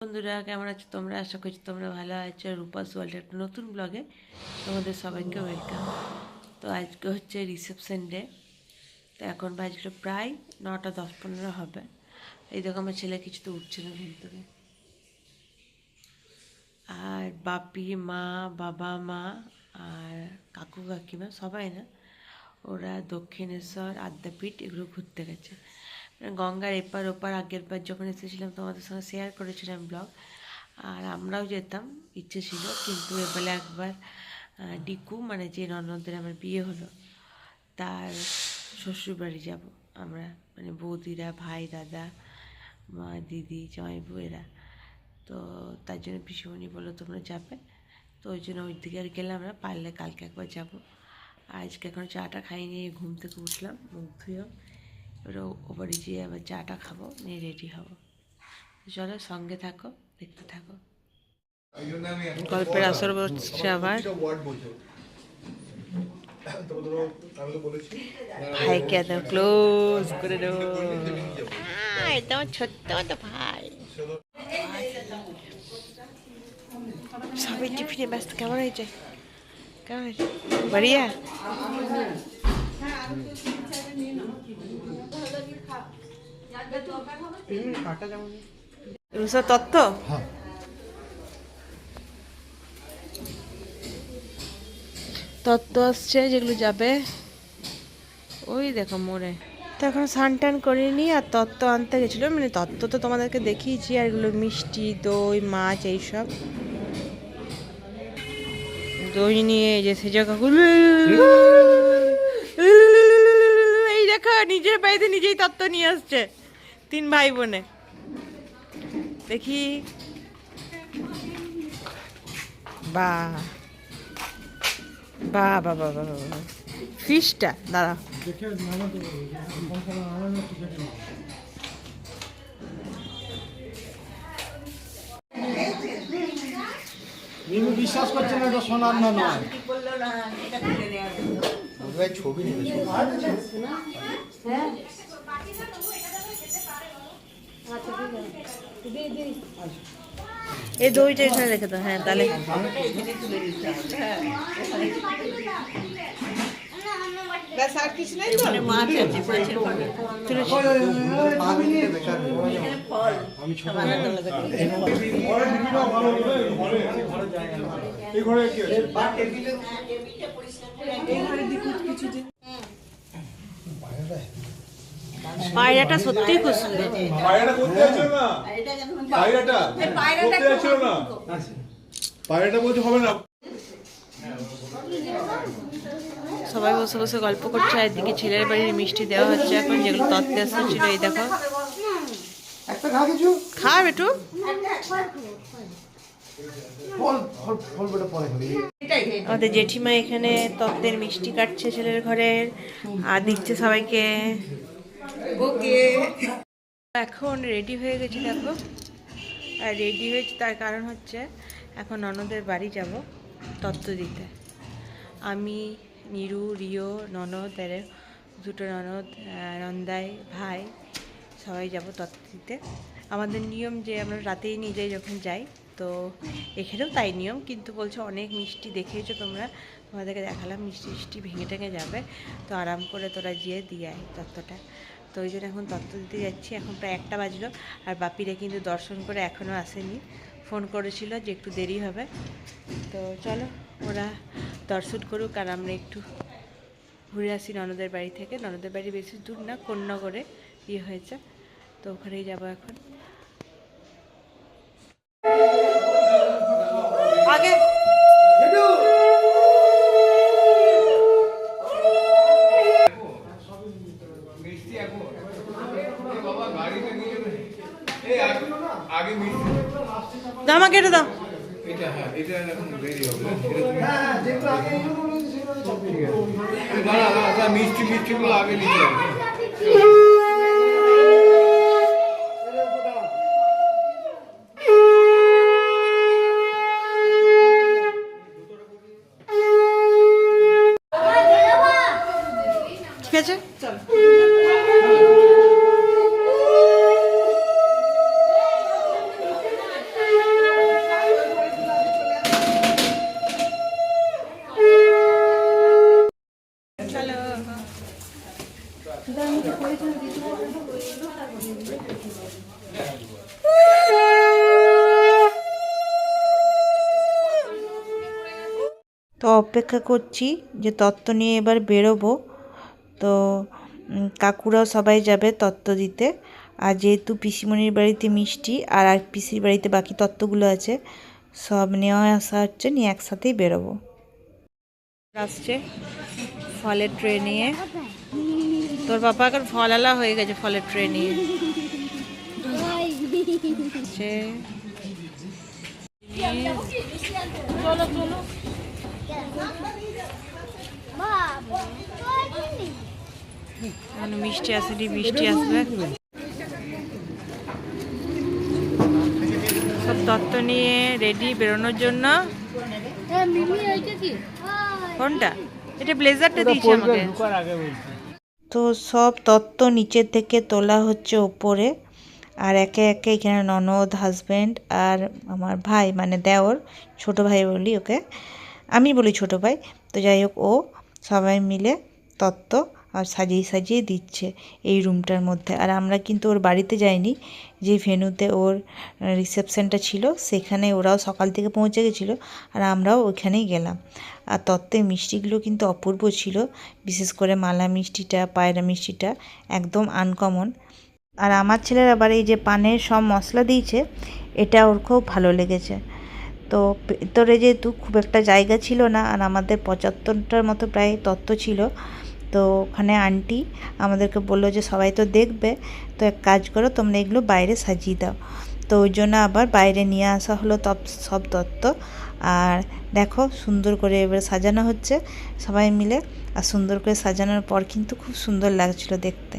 বন্ধুরা, কেমন আছো তোমরা? আশা করছি তোমরা ভালো আছো। রূপাস ওয়ার্ল্ড একটা নতুন ব্লগে তোমাদের সবাইকে ওয়েলকাম তো আজকে হচ্ছে রিসেপশন ডে তো এখন বাজলো প্রায় নটা দশ পনেরো হবে। এই দেখো আমার ছেলে কিছু তো উঠছে না ঘুম থেকে। আর বাপি, মা, বাবা, মা, আর কাকু, কাকিমা সবাই না, ওরা দক্ষিণেশ্বর, আদ্যাপীঠ এগুলো ঘুরতে গেছে। গঙ্গার এপার ওপার আগের বার যখন এসেছিলাম, তোমাদের সঙ্গে শেয়ার করেছিলাম ব্লগ আর আমরাও যেতাম, ইচ্ছে ছিল, কিন্তু এবারে একবার ডিকু মানে যে ননদের আমার বিয়ে হলো, তার শ্বশুরবাড়ি যাব আমরা মানে বৌদিরা, ভাই, দাদা, মা, দিদি জয়বু এরা তো তার জন্য পিসিমণি বলল, তোমরা যাবে? তো ওই জন্য ওই দিকে আর গেলাম না, পারলে কালকে একবার যাব। আজকে এখন চাটা খাইনি, ঘুম থেকে উঠলাম, মুখ ধুয়েও এবার ওপরে গিয়ে আবার চাটা খাব নিয়ে রেডি হব। চলো সঙ্গে থাকো দেখতে থাকো। গল্পের আসর বসছে আবার। ভাইকে একদম ক্লোজ করে দেবো ভাই তোমার ছোট্ট মতো ভাই। সবাই টিফিনে ব্যস্ত কেমন হয়েছে? কেমন হয়েছে? বাড়িয়া? রুসা তত্ত্ব তত্ত্ব আসছে যেগুলো যাবে ওই দেখো মোড়ে তো এখন স্নান টান করিনি আর তত্ত্ব আনতে গেছিল মানে তত্ত্ব তো তোমাদেরকে দেখিয়েছি আর এগুলো মিষ্টি দই মাছ এইসব দই নিয়ে যে সেজা কাকু এই দেখো নিজের বাড়িতে নিজেই তত্ত্ব নিয়ে আসছে তিন ভাই বোনে। দেখি। বা। বা বা বা বা বা ফিশটা দাঁড়া। বিশ্বাস করছে না এটা সোনার না নয়। ছবি নেবে ছবি। এই দইটা এখানে রেখে দাও হ্যাঁ তাহলে আমি ছোট এই ঘরে কি আছে পায়রাটা সত্যিই খুব সুন্দর। পায়রাটা করতে যাচ্ছিল না। পায়রাটা। করতে যাচ্ছিল না। পায়রাটা বলতে হবে না। সবাই বসে বসে গল্প করছে আর এদিকে ছেলের বাড়ির মিষ্টি দেওয়া হচ্ছে এখন যেগুলো তত্ত্বে এসেছিল এই দেখো। একটা খা কিছু। খা বেটু। আমাদের জেঠিমা এখানে তত্ত্বের মিষ্টি কাটছে ছেলের ঘরের আর দিচ্ছে সবাইকে। এখন রেডি হয়ে গেছি দেখো। আর রেডি হয়েছি তার কারণ হচ্ছে এখন ননদের বাড়ি যাব তত্ত্ব দিতে। আমি, নিরু, রিও, ননদ এর দুটো ননদ নন্দাই, ভাই সবাই যাব তত্ত্ব দিতে। আমাদের নিয়ম যে আমরা রাতেই নিয়ে যাই যখন যাই, তো এখানেও তাই নিয়ম। কিন্তু বলছে অনেক মিষ্টি দেখেছ তোমরা। তোমাদেরকে দেখালাম মিষ্টি মিষ্টি ভেঙে টেঙে যাবে। তো আরাম করে তোরা গিয়ে দিয়ে আয় তত্ত্বটা। তো ওই জন্য এখন তত্ত্ব দিতে যাচ্ছি। এখন প্রায় একটা বাজলো আর বাপিরা কিন্তু দর্শন করে এখনও আসেনি। ফোন করেছিল যে একটু দেরি হবে। তো চলো, ওরা দর্শন করুক আর আমরা একটু ঘুরে আসি ননদের বাড়ি থেকে। ননদের বাড়ি বেশি দূর না কন্যাগড়ে ইয়ে হয়েছে। তো ওখানেই যাব এখন। দাঁড়া দাঁড়া দাঁড়া, মিষ্টি আগে নিতে হবে ঠিক আছে তো অপেক্ষা করছি যে তত্ত্ব নিয়ে এবার বেরোবো। তো কাকুরাও সবাই যাবে তত্ত্ব দিতে। আর যেহেতু পিসিমণির বাড়িতে মিষ্টি আর আর পিসির বাড়িতে বাকি তত্ত্বগুলো আছে, সব নেওয়া আসা হচ্ছে, নিয়ে একসাথেই বেরোবো। আসছে ফলের ট্রে নিয়ে। তোর বাবা এখন ফল আলা হয়ে গেছে ফলের ট্রে নিয়ে। মিষ্টি আসেনি মিষ্টি আসবে। সব তত্ত্ব নিয়ে রেডি বেরোনোর জন্য। কোনটা? এটা ব্লেজারটা দিয়েছে আমাকে। তো সব তত্ত্ব নিচের থেকে তোলা হচ্ছে ওপরে আর একে একে এখানে ননদ হাজব্যান্ড আর আমার ভাই মানে দেওর, ছোট ভাই বলি ওকে। আমি বলি ছোট ভাই, তো যাই হোক ও সবাই মিলে তত্ত্ব সাজিয়ে সাজিয়ে দিচ্ছে এই রুমটার মধ্যে। আর আমরা কিন্তু ওর বাড়িতে যাইনি, যে ভেনুতে ওর রিসেপশনটা ছিল, সেখানে ওরাও সকাল থেকে পৌঁছে গেছিল আর আমরাও ওইখানেই গেলাম। আর তত্ত্বের মিষ্টিগুলো কিন্তু অপূর্ব ছিল, বিশেষ করে মালা মিষ্টিটা, পায়রা মিষ্টিটা, একদম আনকমন আর আমার ছেলের আবার এই যে পানের সব মশলা দিয়েছে, এটা ওর খুব ভালো লেগেছে। তো ভেতরে যেহেতু খুব একটা জায়গা ছিল না, আর আমাদের পঁচাত্তরটার মতো প্রায় তত্ত্ব ছিল তো ওখানে আন্টি আমাদেরকে বলল যে, সবাই তো দেখবে। তো এক কাজ করো, তোমরা এগুলো বাইরে সাজিয়ে দাও। তো ওই জন্য আবার বাইরে নিয়ে আসা হলো তপ, সব তত্ত্ব আর দেখো সুন্দর করে এবার সাজানো হচ্ছে সবাই মিলে। আর সুন্দর করে সাজানোর পর কিন্তু খুব সুন্দর লাগছিল দেখতে।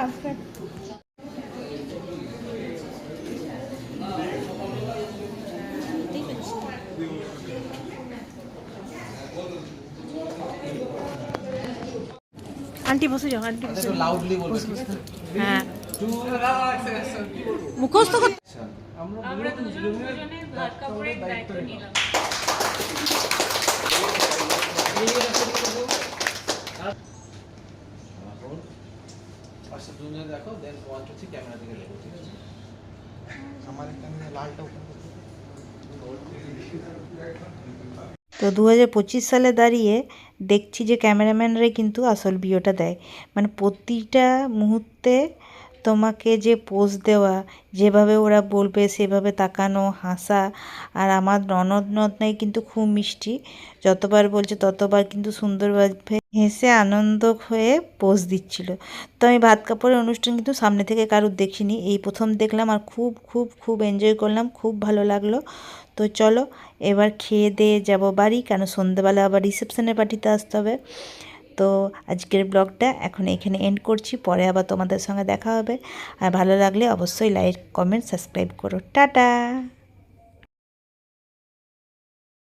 আসবে আন্টি বসে যাও আন্টি বসে। লাউডলি বলবে। হ্যাঁ। মুখস্থ করতে পাশে দুজনে দেখো then one two three camera দিকে দেখো ঠিক আছে? আমার এখানে লালটা তো দু হাজার পঁচিশ সালে দাঁড়িয়ে দেখছি যে ক্যামেরাম্যানরাই কিন্তু আসল ভিডিওটা দেয়। মানে প্রতিটা মুহূর্তে তোমাকে যে পোজ দেওয়া, যেভাবে ওরা বলবে সেভাবে তাকানো, হাসা আর আমার ননদ নদনাই কিন্তু খুব মিষ্টি। যতবার বলছে ততবার কিন্তু সুন্দরভাবে হেসে আনন্দ হয়ে পোজ দিচ্ছিল। তো আমি ভাত কাপড়ের অনুষ্ঠান কিন্তু সামনে থেকে কারুর দেখিনি। এই প্রথম দেখলাম আর খুব খুব খুব এনজয় করলাম, খুব ভালো লাগল। তো চলো, এবার খেয়ে দিয়ে যাব বাড়ি। কেন সন্ধ্যেবেলা আবার রিসেপশনের পার্টিতে আসতে হবে। তো আজকের ব্লগটা এখন এখানে এন্ড করছি। পরে আবার তোমাদের সঙ্গে দেখা হবে। আর ভালো লাগলে অবশ্যই লাইক কমেন্ট সাবস্ক্রাইব করো। টাটা!